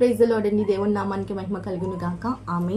Praise లోడండి దేవుని నామానికి మహిమ కలుగును గాక. ఆమె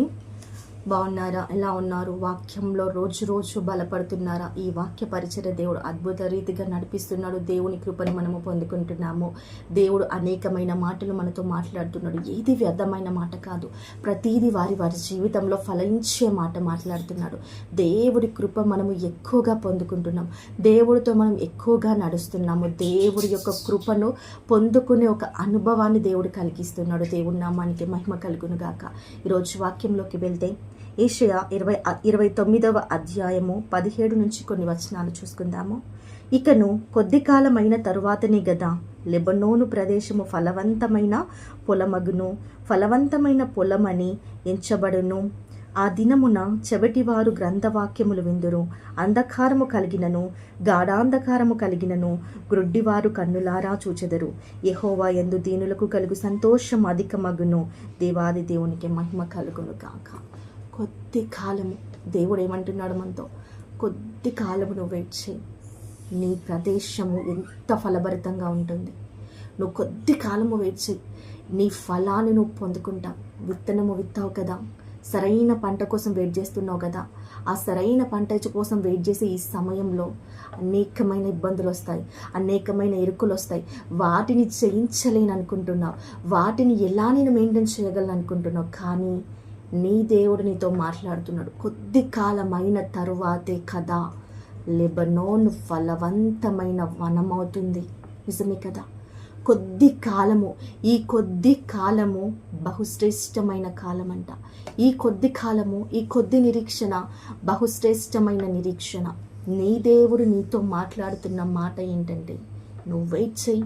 బాగున్నారా? ఎలా ఉన్నారు? వాక్యంలో రోజు రోజు బలపడుతున్నారా? ఈ వాక్య పరిచయ దేవుడు అద్భుత రీతిగా నడిపిస్తున్నాడు. దేవుని కృపను మనము పొందుకుంటున్నాము. దేవుడు అనేకమైన మాటలు మనతో మాట్లాడుతున్నాడు. ఏది వ్యర్థమైన మాట కాదు. ప్రతీది వారి వారి జీవితంలో ఫలించే మాట మాట్లాడుతున్నాడు. దేవుడి కృప మనము ఎక్కువగా పొందుకుంటున్నాం. దేవుడితో మనం ఎక్కువగా నడుస్తున్నాము. దేవుడి యొక్క కృపను పొందుకునే ఒక అనుభవాన్ని దేవుడు కలిగిస్తున్నాడు. దేవుడి నామానికి మహిమ కలుగును గాక. ఈరోజు వాక్యంలోకి వెళ్తే ఏషయా ఇరవై ఇరవై తొమ్మిదవ అధ్యాయము పదిహేడు నుంచి కొన్ని వచనాలు చూసుకుందాము. ఇకను కొద్ది కాలమైన తరువాతనే గదా లెబనోను ప్రదేశము ఫలవంతమైన పొలమగును ఫలవంతమైన పొలమని ఎంచబడును. ఆ దినమున చెవిటివారు గ్రంథవాక్యములు విందురు. అంధకారము కలిగినను గాఢాంధకారము కలిగినను గ్రుడ్డివారు కన్నులారా చూచెదరు. యహోవా ఎందు దీనులకు కలుగు సంతోషం అధికమగును. దేవాది దేవునికి మహిమ కలుగును కాక కొద్ది కాలము. దేవుడు ఏమంటున్నాడు మనతో? కొద్ది కాలము నువ్వు వెయిట్ చేయి నీ ప్రదేశము ఎంత ఫలభరితంగా ఉంటుంది. నువ్వు కొద్ది కాలము వెయిట్ చేయి. నీ ఫలాన్ని నువ్వు పొందుకుంటావు విత్తనము విత్తావు కదా. సరైన పంట కోసం వెయిట్ చేస్తున్నావు కదా. ఆ సరైన పంట కోసం వెయిట్ చేసే ఈ సమయంలో అనేకమైన ఇబ్బందులు వస్తాయి. అనేకమైన ఇరుకులు వస్తాయి. వాటిని జయించలేను అనుకుంటున్నావు వాటిని ఎలా నేను మెయింటైన్ చేయగలను అనుకుంటున్నావు? కానీ నీ దేవుడు నీతో మాట్లాడుతున్నాడు. కొద్ది కాలమైన తరువాతే కదా లెబనోన్ ఫలవంతమైన వనమవుతుంది. నిజమే కదా? కొద్ది కాలము ఈ కొద్ది కాలము బహుశ్రేష్టమైన కాలం అంట ఈ కొద్ది కాలము ఈ కొద్ది నిరీక్షణ బహుశ్రేష్టమైన నిరీక్షణ. నీ దేవుడు నీతో మాట్లాడుతున్న మాట ఏంటంటే నువ్వు వెయిట్ చేయి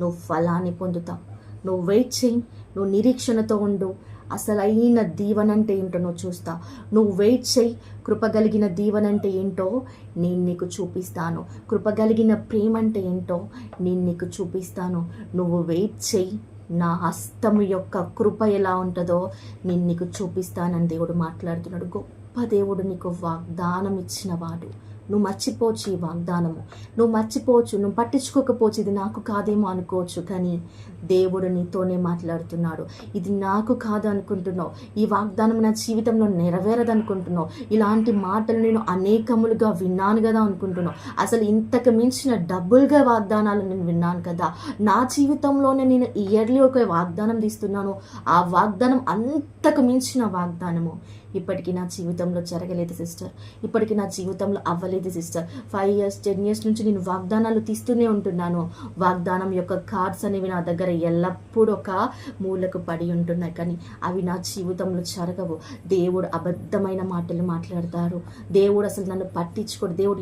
నువ్వు ఫలాన్ని పొందుతావు. నువ్వు వెయిట్ చేయి నువ్వు నిరీక్షణతో ఉండు. అసలైన దీవనంటే ఏంటో నువ్వు చూస్తా. నువ్వు వెయిట్ చేయి కృపగలిగిన దీవనంటే ఏంటో నేను నీకు చూపిస్తాను. కృపగలిగిన ప్రేమ అంటే ఏంటో నేను నీకు చూపిస్తాను. నువ్వు వెయిట్ చేయి నా హస్తము యొక్క కృప ఎలా ఉంటుందో నేను నీకు చూపిస్తానని దేవుడు మాట్లాడుతున్నాడు. గొప్ప దేవుడు నీకు వాగ్దానం ఇచ్చిన వాడు. నువ్వు మర్చిపోవచ్చు ఈ వాగ్దానము. నువ్వు మర్చిపోవచ్చు నువ్వు పట్టించుకోకపోవచ్చు ఇది నాకు కాదేమో అనుకోవచ్చు కానీ దేవుడు నీతోనే మాట్లాడుతున్నాడు. ఇది నాకు కాదు అనుకుంటున్నావు. ఈ వాగ్దానం నా జీవితంలో నెరవేరదనుకుంటున్నావు. ఇలాంటి మాటలు నేను అనేకములుగా విన్నాను కదా అనుకుంటున్నావు. అసలు ఇంతకు మించిన డబ్బులుగా వాగ్దానాలు నేను విన్నాను కదా. నా జీవితంలోనే నేను ఇయర్లీ ఒక వాగ్దానం తీస్తున్నాను. ఆ వాగ్దానం అంతకు మించిన వాగ్దానము. ఇప్పటికీ నా జీవితంలో జరగలేదు సిస్టర్. ఇప్పటికీ నా జీవితంలో అవ్వలేదు sister. Five years ten years నుంచి నేను వాగ్దానాలు తీస్తూనే ఉంటున్నాను. వాగ్దానం యొక్క కార్డ్స్ అనేవి నా దగ్గర ఎల్లప్పుడూ ఒక మూలకు పడి ఉంటున్నాయి కానీ అవి నా జీవితంలో జరగవు. దేవుడు అబద్ధమైన మాటలు మాట్లాడతారు. దేవుడు అసలు నన్ను పట్టించుకోడు. దేవుడు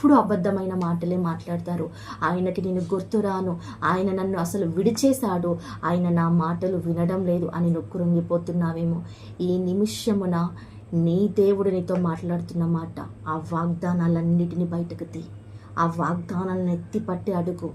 ఎప్పుడు అబద్ధమైన మాటలే మాట్లాడతారు. ఆయనకి నేను గుర్తురాను ఆయన నన్ను అసలు విడిచేశాడు. ఆయన నా మాటలు వినడం లేదు అని నువ్వు కృంగిపోతున్నావేమో ఈ నిమిషమున నీ దేవుడు నీతో మాట్లాడుతున్న మాట ఆ వాగ్దానాలన్నిటిని బయటకు తీ. ఆ వాగ్దానాలను ఎత్తిపట్టి అడుగు.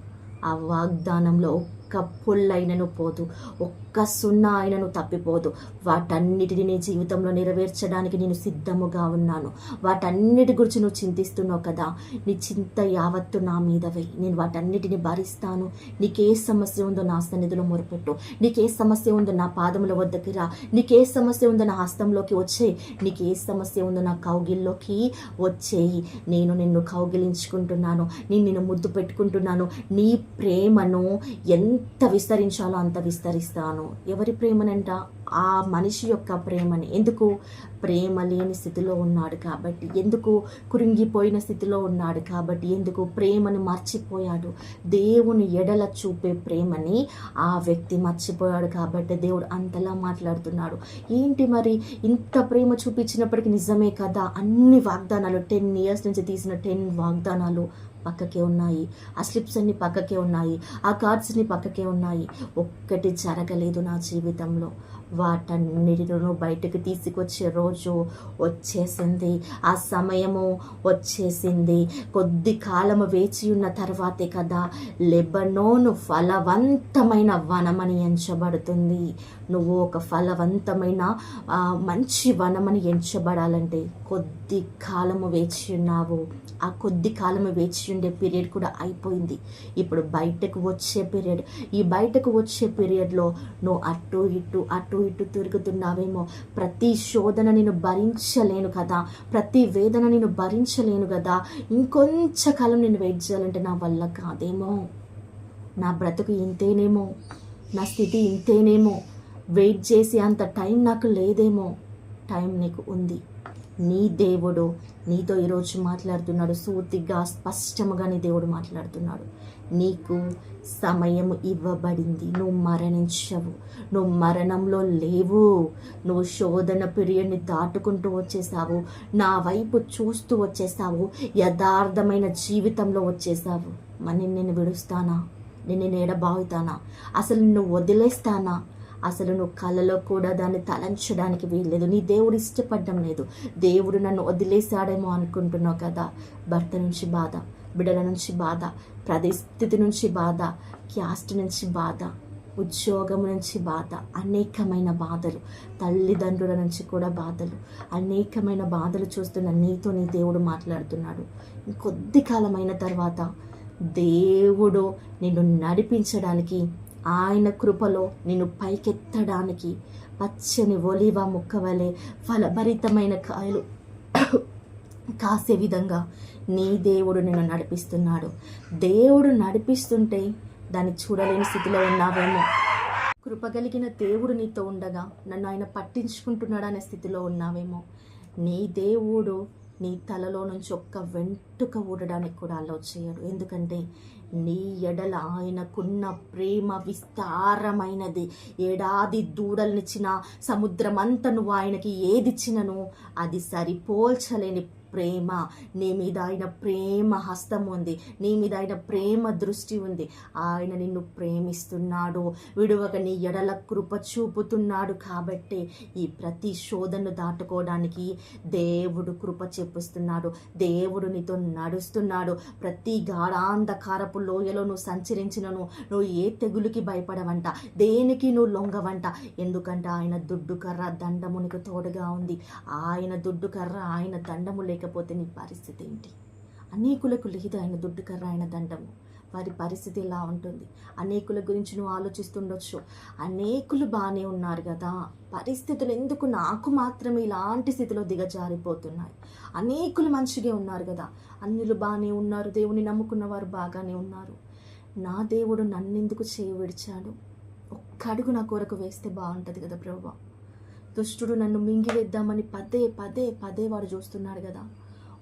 ఆ వాగ్దానంలో ఒక్క పొల్లైనను పోదు ఒక్క సున్నా అయినను తప్పిపోదు. వాటన్నిటిని నీ జీవితంలో నెరవేర్చడానికి నేను సిద్ధముగా ఉన్నాను. వాటన్నిటి గురించి నువ్వు చింతిస్తున్నావు కదా? నీ చింత యావత్తు నా మీద వెయ్యి నేను వాటన్నిటిని భరిస్తాను. నీకే సమస్య ఉందో నా సన్నిధిలో మొరపెట్టు. నీకే సమస్య ఉందో నా పాదముల వద్దకి రా. నీకే సమస్య ఉందో నా హస్తంలోకి వచ్చే నీకే సమస్య ఉందో నా కౌగిల్లోకి వచ్చేయి. నేను నిన్ను కౌగిలించుకుంటున్నాను. నేను నిన్ను ముద్దు పెట్టుకుంటున్నాను. నీ ప్రేమను ఎంత ఎంత విస్తరించాలో అంత విస్తరిస్తాను. ఎవరి ప్రేమనంట? ఆ మనిషి యొక్క ప్రేమని. ఎందుకు? ప్రేమ లేని స్థితిలో ఉన్నాడు కాబట్టి. ఎందుకు? కురింగిపోయిన స్థితిలో ఉన్నాడు కాబట్టి. ఎందుకు? ప్రేమను మర్చిపోయాడు. దేవుని ఎడల చూపే ప్రేమని ఆ వ్యక్తి మర్చిపోయాడు కాబట్టి దేవుడు అంతలా మాట్లాడుతున్నాడు. ఏంటి మరి? ఇంత ప్రేమ చూపించినప్పటికీ నిజమే కదా? అన్ని వాగ్దానాలు టెన్ ఇయర్స్ నుంచి తీసిన టెన్ వాగ్దానాలు. పక్కకే ఉన్నాయి. ఆ స్లిప్స్ అన్ని పక్కకే ఉన్నాయి. ఆ కార్డ్స్ని పక్కకే ఉన్నాయి. ఒక్కటి జరగలేదు నా జీవితంలో. వాటన్నిటిను బయటకు తీసుకొచ్చే రోజు వచ్చేసింది. ఆ సమయము వచ్చేసింది. కొద్ది కాలము వేచి ఉన్న తర్వాతే కదా లెబనోను ఫలవంతమైన వనమని ఎంచబడుతుంది. నువ్వు ఒక ఫలవంతమైన మంచి వనమని ఎంచబడాలంటే కొద్ది కాలము వేచి ఉన్నావు. ఆ కొద్ది కాలము వేచి ఉండే పీరియడ్ కూడా అయిపోయింది. ఇప్పుడు బయటకు వచ్చే పీరియడ్. ఈ బయటకు వచ్చే పీరియడ్లో నువ్వు అటు ఇటు అటు ఇటు తిరుగుతున్నావేమో. ప్రతి శోధన నేను భరించలేను కదా. ప్రతి వేదన నేను భరించలేను కదా. ఇంకొంచెకాలం నేను వెయిట్ చేయాలంటే నా వల్ల కాదేమో. నా బ్రతుకు ఇంతేనేమో. నా స్థితి ఇంతేనేమో. వెయిట్ చేసి అంత టైం నాకు లేదేమో. టైం నీకు ఉంది. నీ దేవుడు నీతో ఈరోజు మాట్లాడుతున్నాడు. సూటిగా స్పష్టముగా నీ దేవుడు మాట్లాడుతున్నాడు. నీకు సమయం ఇవ్వబడింది. నువ్వు మరణించవు. నువ్వు మరణంలో లేవు. నువ్వు శోధన పీరియడ్ని దాటుకుంటూ వచ్చేసావు. నా వైపు చూస్తూ వచ్చేసావు. యథార్థమైన జీవితంలో వచ్చేసావు. మరి నేను విడుస్తానా? నేను నేడబావుతానా అసలు నువ్వు వదిలేస్తానా? అసలు నువ్వు కలలో కూడా దాన్ని తలంచడానికి వీల్లేదు. నీ దేవుడు ఇష్టపడడం లేదు. దేవుడు నన్ను వదిలేశాడేమో అనుకుంటున్నావు కదా. భర్త నుంచి బాధ బిడ్డల నుంచి బాధ పరిస్థితి నుంచి బాధ క్యాస్ట్ నుంచి బాధ ఉద్యోగం నుంచి బాధ అనేకమైన బాధలు తల్లిదండ్రుల నుంచి కూడా బాధలు అనేకమైన బాధలు చూస్తున్న నీతో నీ దేవుడు మాట్లాడుతున్నాడు. కొద్ది కాలమైన తర్వాత దేవుడు నిన్ను నడిపించడానికి ఆయన కృపలో నిన్ను పైకెత్తడానికి పచ్చని ఒలివ ముక్క వలె ఫలభరితమైన కాయలు కాసే విధంగా నీ దేవుడు నిన్ను నడిపిస్తున్నాడు. దేవుడు నడిపిస్తుంటే దాన్ని చూడలేని స్థితిలో ఉన్నావేమో. కృపగలిగిన దేవుడు నీతో ఉండగా నన్ను ఆయన పట్టించుకుంటున్నాడు అనే స్థితిలో ఉన్నావేమో. నీ దేవుడు నీ తలలో నుంచి ఒక్క వెంటుక ఊడడానికి కూడా అలో చేయడు. ఎందుకంటే నీ ఎడల ఆయనకున్న ప్రేమ విస్తారమైనది. ఏడాది దూడలనిచ్చిన సముద్రం అంతా నువ్వు ఆయనకి ఏదిచ్చినను అది సరిపోల్చలేని ప్రేమ నీ మీద ఆయన ప్రేమ హస్తం ఉంది. నీ మీద ఆయన ప్రేమ దృష్టి ఉంది. ఆయన నిన్ను ప్రేమిస్తున్నాడు విడువక నీ ఎడల కృప చూపుతున్నాడు కాబట్టి ఈ ప్రతి శోధనను దాటుకోవడానికి దేవుడు కృప చెప్పుస్తున్నాడు దేవుడు నీతో నడుస్తున్నాడు. ప్రతి గాఢాంధకారపు లోయలో నువ్వు సంచరించినను నువ్వు ఏ తెగులుకి భయపడవంట దేనికి నువ్వు లొంగవంట? ఎందుకంటే ఆయన దుడ్డు కర్ర దండమునికి తోడుగా ఉంది. ఆయన దుడ్డు కర్ర ఆయన దండము లేక లేకపోతే నీ పరిస్థితి ఏంటి? అనేకులకు లేదు ఆయన దుడ్డు కర్ర ఆయన దండము. వారి పరిస్థితి ఎలా ఉంటుంది? అనేకుల గురించి నువ్వు ఆలోచిస్తుండొచ్చు. అనేకులు బాగానే ఉన్నారు కదా పరిస్థితులు ఎందుకు నాకు మాత్రమే ఇలాంటి స్థితిలో దిగజారిపోతున్నాయి? అనేకులు మంచిగా ఉన్నారు కదా అన్నిలు బాగానే ఉన్నారు. దేవుని నమ్ముకున్న వారు బాగానే ఉన్నారు. నా దేవుడు నన్నెందుకు చేయి విడిచాడు? ఒక్క అడుగు నా కొరకు వేస్తే బాగుంటుంది కదా ప్రభు దుష్టుడు నన్ను మింగివేద్దామని పదే పదే పదే వాడు చూస్తున్నాడు కదా.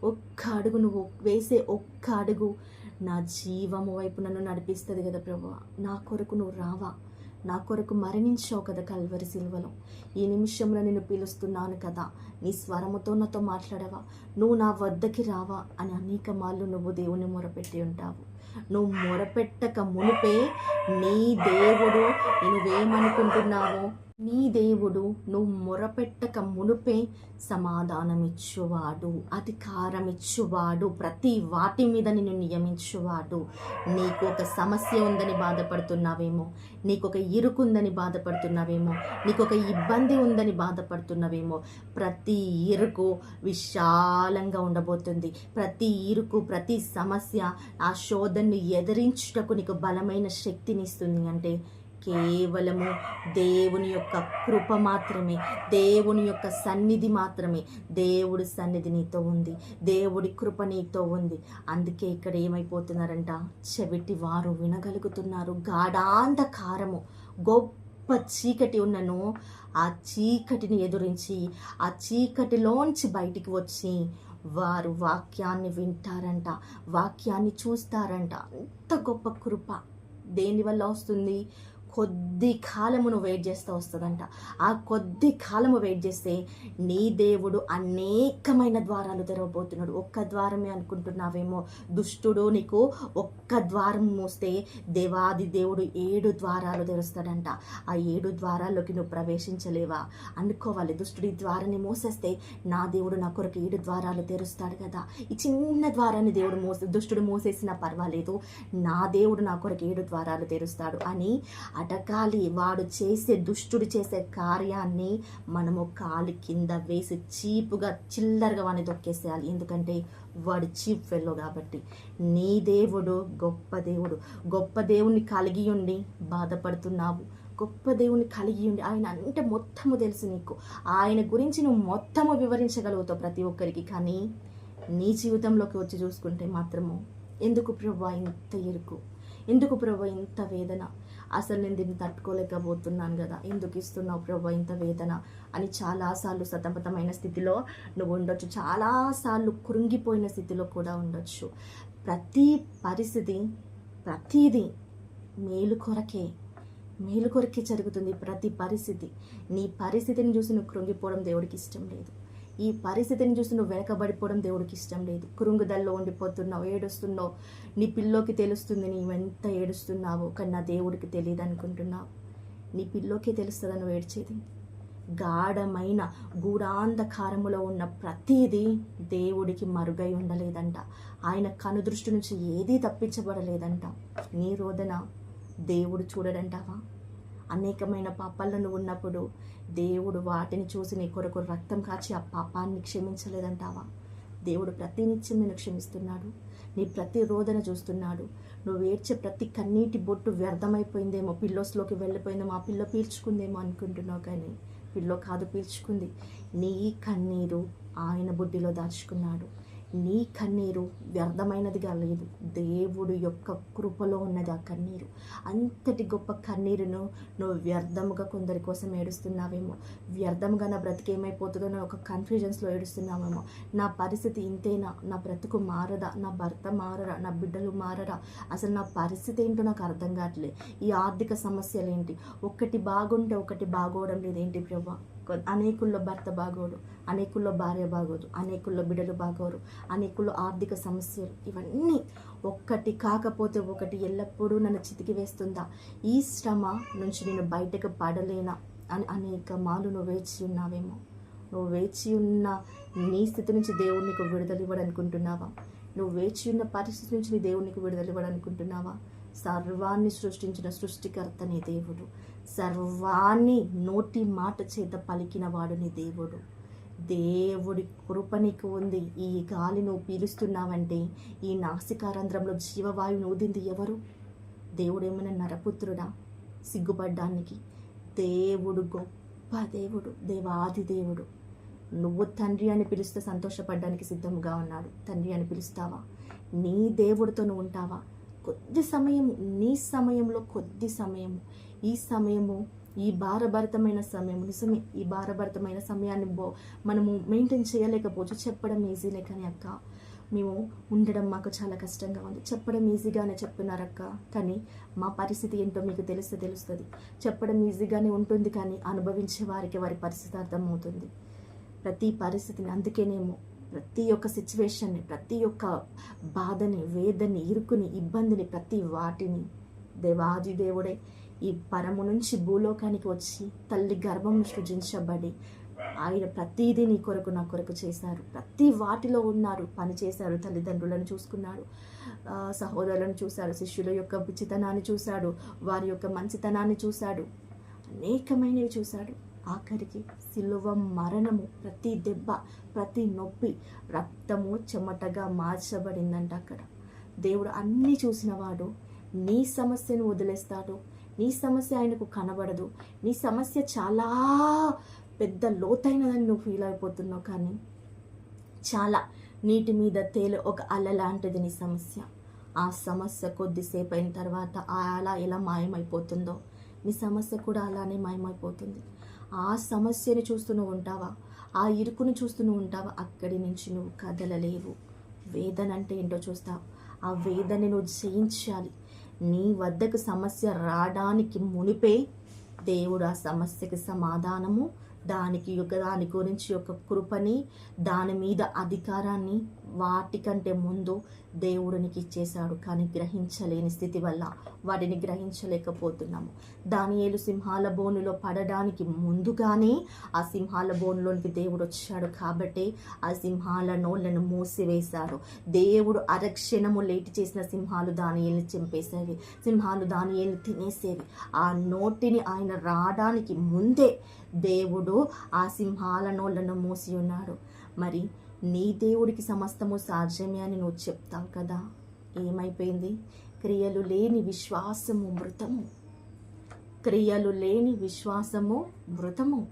ఒక్క అడుగు నువ్వు వేసే ఒక్క అడుగు నా జీవము వైపు నన్ను నడిపిస్తుంది కదా ప్రభు. నా కొరకు నువ్వు రావా? నా కొరకు మరణించావు కదా కల్వరి సిల్వలో. ఈ నిమిషంలో నేను పిలుస్తున్నాను కదా. నీ స్వరముతో నాతో మాట్లాడవా? నువ్వు నా వద్దకి రావా అని అనేక మార్లు నువ్వు దేవుని మొరపెట్టి ఉంటావు. నువ్వు మొరపెట్టక మునిపే నీ దేవుడు. నువ్వేమనుకుంటున్నావో నీ దేవుడు నువ్వు మొరపెట్టక మునుపే సమాధానమిచ్చువాడు అధికారం ఇచ్చువాడు ప్రతి వాటి మీద నిన్ను నియమించువాడు. నీకు ఒక సమస్య ఉందని బాధపడుతున్నావేమో నీకు ఒక ఇరుకుందని బాధపడుతున్నావేమో నీకు ఒక ఇబ్బంది ఉందని బాధపడుతున్నావేమో ప్రతి ఇరుకు విశాలంగా ఉండబోతుంది. ప్రతి ఇరుకు ప్రతి సమస్య ఆ శోధనని ఎదిరించుటకు నీకు బలమైన శక్తిని ఇస్తుంది. అంటే కేవలము దేవుని యొక్క కృప మాత్రమే దేవుని యొక్క సన్నిధి మాత్రమే. దేవుడి సన్నిధి నీతో ఉంది దేవుడి కృప నీతో ఉంది. అందుకే ఇక్కడ ఏమైపోతున్నారంట? చెవిటి వారు వినగలుగుతున్నారు. గాఢాంధకారము గొప్ప చీకటి ఉన్నను ఆ చీకటిని ఎదురించి ఆ చీకటిలోంచి బయటికి వచ్చి వారు వాక్యాన్ని వింటారంట వాక్యాన్ని చూస్తారంట. అంత గొప్ప కృప దేనివల్ల వస్తుంది? కొద్ది కాలము నువ్వు వెయిట్ చేస్తూ వస్తుందంట. ఆ కొద్ది కాలము వెయిట్ చేస్తే నీ దేవుడు అనేకమైన ద్వారాలు తెరవబోతున్నాడు. ఒక్క ద్వారమే అనుకుంటున్నావేమో? దుష్టుడు నీకు ఒక్క ద్వారం మూస్తే దేవాది దేవుడు ఏడు ద్వారాలు తెరుస్తాడంట. ఆ ఏడు ద్వారాల్లోకి నువ్వు ప్రవేశించలేవా? అనుకోవాలి. దుష్టుడి ద్వారాన్ని మూసేస్తే నా దేవుడు నా కొరకు ఏడు ద్వారాలు తెరుస్తాడు కదా. ఈ చిన్న ద్వారాన్ని దేవుడు మోసే దుష్టుడు మూసేసినా పర్వాలేదు. నా దేవుడు నా కొరకు ఏడు ద్వారాలు తెరుస్తాడు అని అటకాలి వాడు చేసే దుష్టుడు చేసే కార్యాన్ని మనము కాలి కింద వేసి చీపుగా చిల్లరగా వాడిని తొక్కేసేయాలి. ఎందుకంటే వాడు చీప్ ఫెల్లో కాబట్టి. నీ దేవుడు గొప్ప దేవుడు. గొప్ప దేవుణ్ణి కలిగి ఉండి బాధపడుతున్నావు. గొప్ప దేవుని కలిగి ఉండి ఆయన అంటే మొత్తము తెలుసు నీకు. ఆయన గురించి నువ్వు మొత్తము వివరించగలుగుతావు ప్రతి ఒక్కరికి. కానీ నీ జీవితంలోకి వచ్చి చూసుకుంటే మాత్రము ఎందుకు ప్రభు ఇంత ఎరుకు ఎందుకు ప్రభు ఇంత వేదన? అసలు నేను దీన్ని తట్టుకోలేకపోతున్నాను కదా. ఎందుకు ఇస్తున్నావు ప్రభు ఇంత వేదన? అని చాలాసార్లు సతమతమైన స్థితిలో నువ్వు ఉండొచ్చు. చాలాసార్లు కృంగిపోయిన స్థితిలో కూడా ఉండొచ్చు. ప్రతి పరిస్థితి ప్రతిదీ మేలు కొరకే మేలు కొరకే జరుగుతుంది ప్రతి పరిస్థితి. నీ పరిస్థితిని చూసి నువ్వు కృంగిపోవడం దేవుడికి ఇష్టం లేదు. ఈ పరిస్థితిని చూసి నువ్వు వెనకబడిపోవడం దేవుడికి ఇష్టం లేదు. కురుంగుదల్లో ఉండిపోతున్నావు ఏడుస్తున్నావు. నీ పిల్లోకి తెలుస్తుంది నీవెంత ఏడుస్తున్నావో కానీ నా దేవుడికి తెలియదు అనుకుంటున్నావు. నీ పిల్లోకే తెలుస్తుందని నువ్వు ఏడ్చేది? గాఢమైన గూఢాంధకారములో ఉన్న ప్రతిదీ దేవుడికి మరుగై ఉండలేదంట. ఆయన కనుదృష్టి నుంచి ఏదీ తప్పించబడలేదంట. నీ రోదన దేవుడు చూడడంటావా? అనేకమైన పాపాలను ఉన్నప్పుడు దేవుడు వాటిని చూసి నీ కొరకు రక్తం కాచి ఆ పాపాన్ని క్షమించలేదంటావా? దేవుడు ప్రతినిత్యం నేను క్షమిస్తున్నాడు. నీ ప్రతి రోదన చూస్తున్నాడు. నువ్వు ఏడ్చే ప్రతి కన్నీటి బొట్టు వ్యర్థమైపోయిందేమో పిల్లోస్లోకి వెళ్ళిపోయిందేమో ఆ పిల్ల పీల్చుకుందేమో అనుకుంటున్నావు కానీ పిల్లో కాదు పీల్చుకుంది. నీ కన్నీరు ఆయన బుడ్డిలో దాచుకున్నాడు. నీ కన్నీరు వ్యర్థమైనదిగా లేదు. దేవుడు యొక్క కృపలో ఉన్నది ఆ కన్నీరు. అంతటి గొప్ప కన్నీరును నువ్వు వ్యర్థముగా కొందరి కోసం ఏడుస్తున్నావేమో. వ్యర్థముగా నా బ్రతికి ఏమైపోతుందో అని ఒక కన్ఫ్యూజన్స్లో ఏడుస్తున్నావేమో. నా పరిస్థితి ఇంతేనా? నా బ్రతుకు మారదా? నా భర్త మారరా? నా బిడ్డలు మారరా? అసలు నా పరిస్థితి ఏంటో నాకు అర్థం కావట్లేదు. ఈ ఆర్థిక సమస్యలు ఏంటి? ఒకటి బాగుంటే ఒకటి బాగోవడం లేదు ఏంటి ప్రభా? అనేకుల్లో భర్త బాగోడు అనేకుల్లో భార్య బాగోదు అనేకుల్లో బిడ్డలు బాగోరు అనేకుల్లో ఆర్థిక సమస్యలు ఇవన్నీ ఒక్కటి కాకపోతే ఒకటి ఎల్లప్పుడూ నన్ను చితికి వేస్తుందా? ఈ శ్రమ నుంచి నేను బయటకు పడలేనా? అని అనేక మాలు నువ్వు వేచి ఉన్నావేమో. నువ్వు వేచి ఉన్న నీ స్థితి నుంచి దేవుడు నీకు విడుదల ఇవ్వడనుకుంటున్నావా? నువ్వు వేచి ఉన్న పరిస్థితి నుంచి నీ దేవుడు నీకు విడుదల ఇవ్వడనుకుంటున్నావా? సర్వాన్ని సృష్టించిన సృష్టికర్త నీ దేవుడు. సర్వాన్ని నోటి మాట చేత పలికిన వాడుని దేవుడు. దేవుడి కృప నీకు ఉంది. ఈ గాలి నువ్వు పీలుస్తున్నావంటే ఈ నాసికారంధ్రంలో జీవవాయువును ఊదింది ఎవరు? దేవుడేమైనా నరపుత్రుడా? సిగ్గుపడ్డానికి. దేవుడు గొప్ప దేవుడు దేవాది దేవుడు. నువ్వు తండ్రి అని పిలిస్తే సంతోషపడడానికి సిద్ధంగా ఉన్నాడు. తండ్రి అని పిలుస్తావా? నీ దేవుడితో నువ్వు ఉంటావా? కొద్ది సమయం నీ సమయంలో కొద్ది సమయం ఈ సమయము ఈ భారభరితమైన సమయం నిజమే ఈ భారభరితమైన సమయాన్ని బో మనము మెయింటైన్ చేయలేకపోవచ్చు. చెప్పడం ఈజీనే కానీ అక్క మేము ఉండడం మాకు చాలా కష్టంగా ఉంది. చెప్పడం ఈజీగానే చెప్తున్నారక్క కానీ మా పరిస్థితి ఏంటో మీకు తెలిస్తే తెలుస్తుంది. చెప్పడం ఈజీగానే ఉంటుంది కానీ అనుభవించే వారికి వారి పరిస్థితి అర్థమవుతుంది. ప్రతి పరిస్థితిని అందుకేనేమో ప్రతి ఒక్క సిచ్యువేషన్ని ప్రతి ఒక్క బాధని వేదని ఇరుకుని ఇబ్బందిని ప్రతి వాటిని దేవాది దేవుడే ఈ పరము నుంచి భూలోకానికి వచ్చి తల్లి గర్భం సృజించబడి ఆయన ప్రతిదీ నీ కొరకు నా కొరకు చేశారు. ప్రతి వాటిలో ఉన్నారు పని చేశారు తల్లిదండ్రులను చూసుకున్నాడు ఆ, సహోదరులను చూశాడు శిష్యుల యొక్క బుచ్చితనాన్ని చూశాడు వారి యొక్క మంచితనాన్ని చూశాడు అనేకమైనవి చూశాడు. ఆఖరికి సిలువ మరణము ప్రతి దెబ్బ ప్రతి నొప్పి రక్తము చెమటగా మార్చబడిందంట అక్కడ. దేవుడు అన్నీ చూసినవాడు నీ సమస్యను వదిలేస్తాడు నీ సమస్య ఆయనకు కనబడదు. నీ సమస్య చాలా పెద్ద లోతైనదని నువ్వు ఫీల్ అయిపోతున్నావు కానీ చాలా నీటి మీద తేలు ఒక అల లాంటిది నీ సమస్య. ఆ సమస్య కొద్దిసేపు అయిన తర్వాత ఆ అల ఎలా మాయమైపోతుందో నీ సమస్య కూడా అలానే మాయమైపోతుంది. ఆ సమస్యని చూస్తూ ఉంటావా? ఆ ఇరుకును చూస్తూనే ఉంటావా? అక్కడి నుంచి నువ్వు కదలలేవు. వేదన అంటే ఏంటో చూస్తావు. ఆ వేదనని నువ్వు జయించాలి. నీ వద్దకు సమస్య రావడానికి మునిపే దేవుడు ఆ సమస్యకి సమాధానము దానికి యొక్క దాని గురించి యొక్క కృపని దాని మీద అధికారాన్ని వాటికంటే ముందు దేవుడినికి ఇచ్చేశాడు కానీ గ్రహించలేని స్థితి వల్ల వాటిని గ్రహించలేకపోతున్నాము. దానియేలు సింహాల బోనులో పడడానికి ముందుగానే ఆ సింహాల బోనులోనికి దేవుడు వచ్చాడు కాబట్టి ఆ సింహాల నోళ్ళను మూసివేశాడు దేవుడు అరక్షణము లేటి చేసిన సింహాలు దానియేలు చంపేసేవి. సింహాలు దానియేలు తినేసేవి. ఆ నోటిని ఆయన రావడానికి ముందే దేవుడు ఆ సింహాల నోళ్ళను మూసి ఉన్నాడు. మరి నీ దేవుడికి సమస్తము సాధ్యమే అని నువ్వు చెప్తావు కదా. ఏమైపోయింది? క్రియలు లేని విశ్వాసము మృతము. క్రియలు లేని విశ్వాసము మృతము.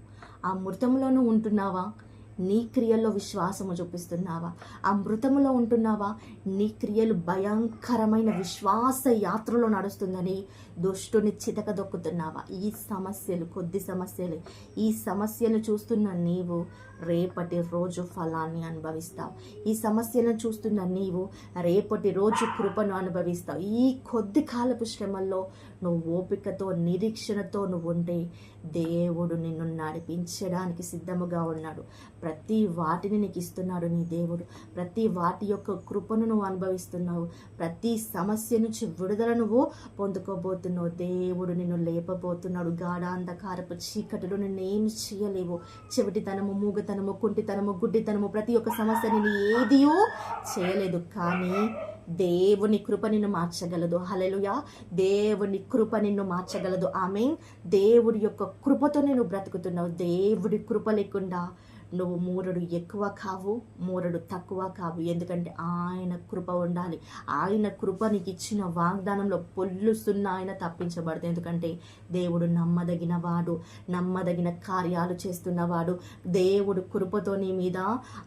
ఆ మృతములోనూ ఉంటున్నావా? నీ క్రియల్లో విశ్వాసము చూపిస్తున్నావా? ఆ మృతములో ఉంటున్నావా? నీ క్రియలు భయంకరమైన విశ్వాస యాత్రలో నడుస్తుందని దుష్టుని చితక దొక్కుతున్నావా? ఈ సమస్యలు కొద్ది సమస్యలే. ఈ సమస్యను చూస్తున్న నీవు రేపటి రోజు ఫలాన్ని అనుభవిస్తావు. ఈ సమస్యలను చూస్తున్న నీవు రేపటి రోజు కృపను అనుభవిస్తావు. ఈ కొద్ది కాలపు శ్రమల్లో నువ్వు ఓపికతో నిరీక్షణతో నువ్వు ఉంటే దేవుడు నిన్ను నడిపించడానికి సిద్ధముగా ఉన్నాడు. ప్రతి వాటిని నీకు ఇస్తున్నాడు నీ దేవుడు. ప్రతి వాటి యొక్క కృపను నువ్వు అనుభవిస్తున్నావు. ప్రతి సమస్య నుంచి విడుదల నువ్వు పొందుకోబోతున్నావు. దేవుడు నిన్ను లేపబోతున్నాడు. గాఢాంధకారపు చీకటిలో నిన్ను ఏం చేయలేవు. చెవిటితనము మూగతనము కుంటితనము గుడ్డితనము ప్రతి ఒక్క సమస్య నేను ఏదియో చేయలేదు. కానీ దేవుని కృప నిన్ను మార్చగలదు. హలలుయా దేవుని కృప నిన్ను మార్చగలదు. ఆమె దేవుడి యొక్క కృపతో నేను బ్రతుకుతున్నావు. దేవుడి కృప లేకుండా నువ్వు మూరడు ఎక్కువ కావు మూరడు తక్కువ కావు. ఎందుకంటే ఆయన కృప ఉండాలి. ఆయన కృప నీకు ఇచ్చిన వాగ్దానంలో పొల్లుస్తున్న ఆయన తప్పించబడదు. ఎందుకంటే దేవుడు నమ్మదగిన వాడు నమ్మదగిన కార్యాలు చేస్తున్నవాడు దేవుడు కృపతో నీ మీద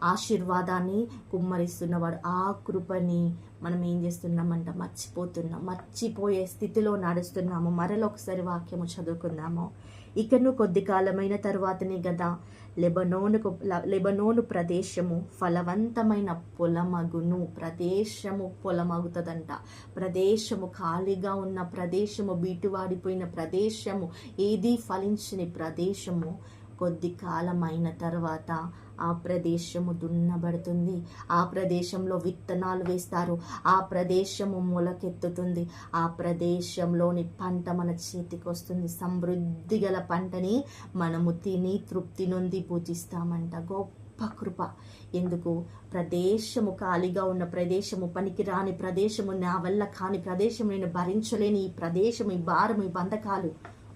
ఆశీర్వాదాన్ని కుమ్మరిస్తున్నవాడు. ఆ కృపని మనం ఏం చేస్తున్నామంట? మర్చిపోతున్నాం. మర్చిపోయే స్థితిలో నడుస్తున్నాము. మరలొకసారి వాక్యము చదువుకుందాము. ఇకను కొద్ది కాలమైన తరువాతనే కదా లెబనోనుకు లెబనోను ప్రదేశము ఫలవంతమైన పొలమగును. ప్రదేశము పొలమగుతుందంట. ప్రదేశము ఖాళీగా ఉన్న ప్రదేశము బీటువాడిపోయిన ప్రదేశము ఏది ఫలించని ప్రదేశము. కొద్ది కాలమైన తర్వాత ఆ ప్రదేశము దున్నబడుతుంది. ఆ ప్రదేశంలో విత్తనాలు వేస్తారు. ఆ ప్రదేశము మొలకెత్తుతుంది. ఆ ప్రదేశంలోని పంట మన చేతికి వస్తుంది. సమృద్ధి గల పంటని మనము తిని తృప్తి నొంది పూజిస్తామంట. గొప్ప కృప. ఎందుకు? ప్రదేశము ఖాళీగా ఉన్న ప్రదేశము పనికిరాని ప్రదేశము నా వల్ల కాని ప్రదేశం నేను భరించలేని ఈ ప్రదేశం ఈ భారం ఈ బంధకాలు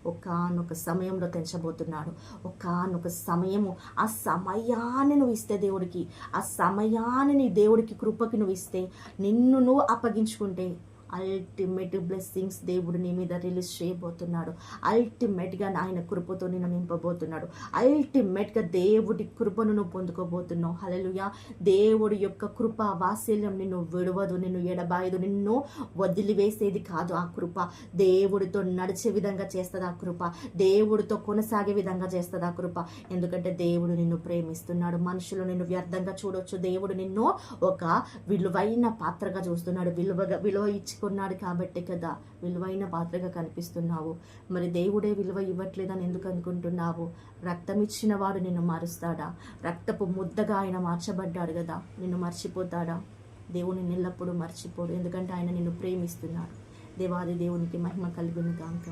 ఒకనొక సమయంలో తెంచబోతున్నాడు ఒకనొక సమయము. ఆ సమయాన్ని నువ్వు ఇస్తే దేవుడికి. ఆ సమయాన్ని నీ దేవుడికి కృపకి నువ్వు ఇస్తే నిన్ను నువ్వు అప్పగించుకుంటే అల్టిమేట్ బ్లెస్సింగ్స్ దేవుడు నీ మీద రిలీజ్ చేయబోతున్నాడు. అల్టిమేట్గా ఆయన కృపతో నిన్ను నింపబోతున్నాడు. అల్టిమేట్గా దేవుడి కృపను నువ్వు పొందుకోబోతున్నావు. హలలుయ దేవుడి యొక్క కృప వాత్సల్యం నిన్ను విడవదు నిన్ను ఎడబాయదు నిన్ను వదిలివేసేది కాదు ఆ కృప. దేవుడితో నడిచే విధంగా చేస్తుంది ఆ కృప. దేవుడితో కొనసాగే విధంగా చేస్తుంది ఆ కృప. ఎందుకంటే దేవుడు నిన్ను ప్రేమిస్తున్నాడు. మనుషులు నిన్ను వ్యర్థంగా చూడొచ్చు. దేవుడు నిన్ను ఒక విలువైన పాత్రగా చూస్తున్నాడు. విలువగా విలువ ఇచ్చి కొన్నాడు కాబట్టి కదా విలువైన పాత్రగా కనిపిస్తున్నావు. మరి దేవుడే విలువ ఇవ్వట్లేదని ఎందుకు అనుకుంటున్నావు? రక్తం ఇచ్చిన వాడు నిన్ను మారుస్తాడా? రక్తపు ముద్దగా ఆయన మార్చబడ్డాడు కదా నిన్ను మర్చిపోతాడా? దేవుని నిల్లప్పుడు మర్చిపోడు ఎందుకంటే ఆయన నిన్ను ప్రేమిస్తున్నాడు. దేవాది దేవునికి మహిమ కలుగును కాక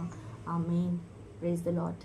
ఆ మెయిన్ ప్రేజ్ ద లాట్